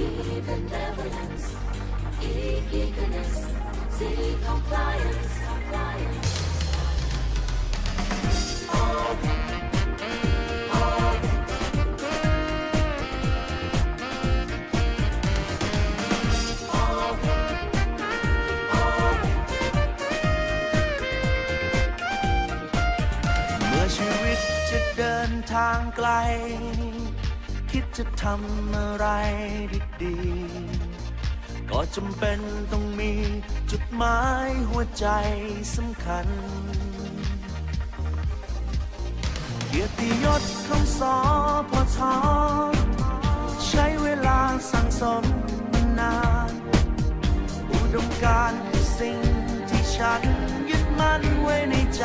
be benevolence, e- eagerness, see compliance, compliance. All เมื่อชีวิตจะเดินทางไกล คิดจะทำอะไรดีๆ ก็จำเป็นต้องมีจุดหมายหัวใจสำคัญ เกียรติยศของสอพอทอใช้เวลาสั่งสมมานาน อุดมการณ์คือสิ่งที่ฉันยึดมั่นไว้ในใจ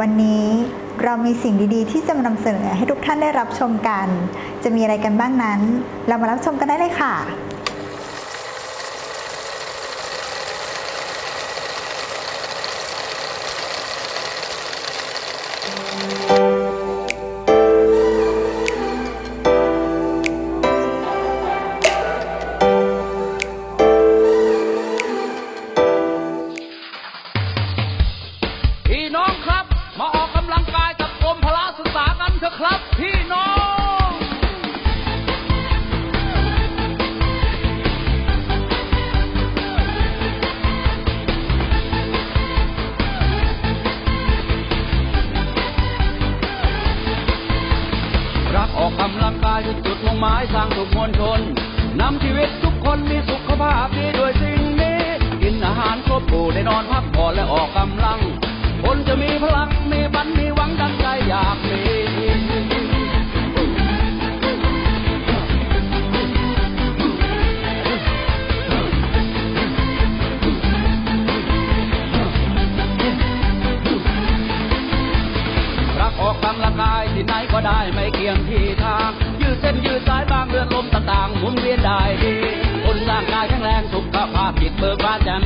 วันนี้เรามีสิ่งดีๆ ที่จะมานำเสนอให้ทุกท่านได้รับชมกัน จะมีอะไรกันบ้างนั้น เรามารับชมกันได้เลยค่ะ หมายสร้างสุขมวลชนนำชีวิตทุกคนมีสุขภาพดีด้วยสิ่งนี้ กินอาหารครบถ้วนได้นอนพักผ่อนและออกกำลัง คนจะมีพลังมีบันมีหวังดังใจอยากมี ได้ดี คนร่างกายแข็งแรงสุขภาพจิตเบิกบานแจ่ม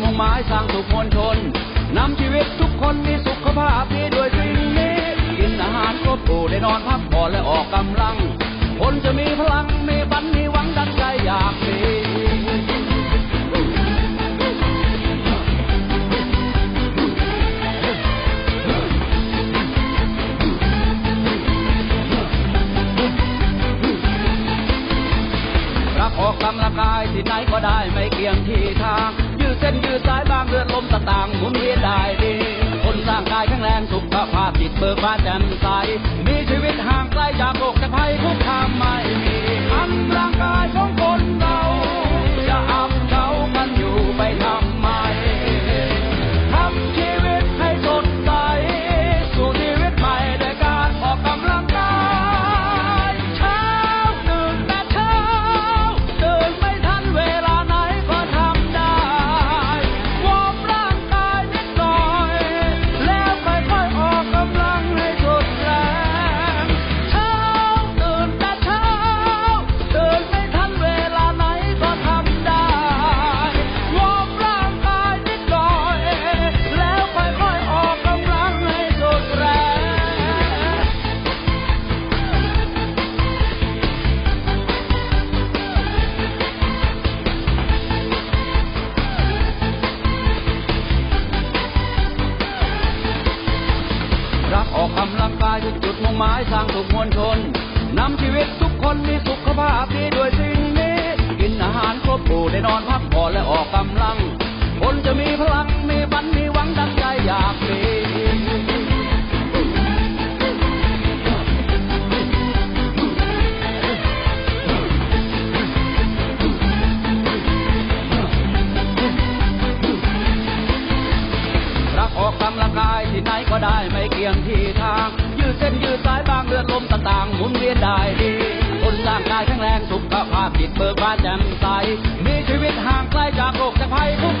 มุ่งหมายสร้างสุขมวลชนนำชีวิตทุกคนมีสุขภาพดีด้วยสิ่งนี้ กินอาหารครบหมู่ได้นอนพักผ่อนและออกกำลัง คนจะมีพลังมีบันมีหวังดังใจอยากมีรักออกกำลังกายที่ไหนก็ได้ไม่เกี่ยงที่ทาง ยืดเส้นยืดสายบางเลือดลมต่างๆหมุนเวียนได้ดีคนสร้างกายแข็งแรงสุขภาพจิตเบิกบานแจ่มใส มีชีวิตห่างไกลจากโรคจากภัยคุกคามไม่ ทำร่างกายคือจุดมุ่งหมายสร้างสุขมวลชนนำชีวิตทุกคนมีสุขภาพดีด้วยสิ่งนี้ กินอาหารครบถ้วนได้นอนพักผ่อนและออกกำลัง ก็ได้ไม่เกี่ยงที่ทาง ยืดเส้นยืดสายบางเลือดลมต่างๆหมุนเวียนได้ดีคนร่างกายแข็งแรงสุขภาพจิตเบิกบานแจ่มใส มีชีวิตห่างไกลจากโรคจากภัยทุก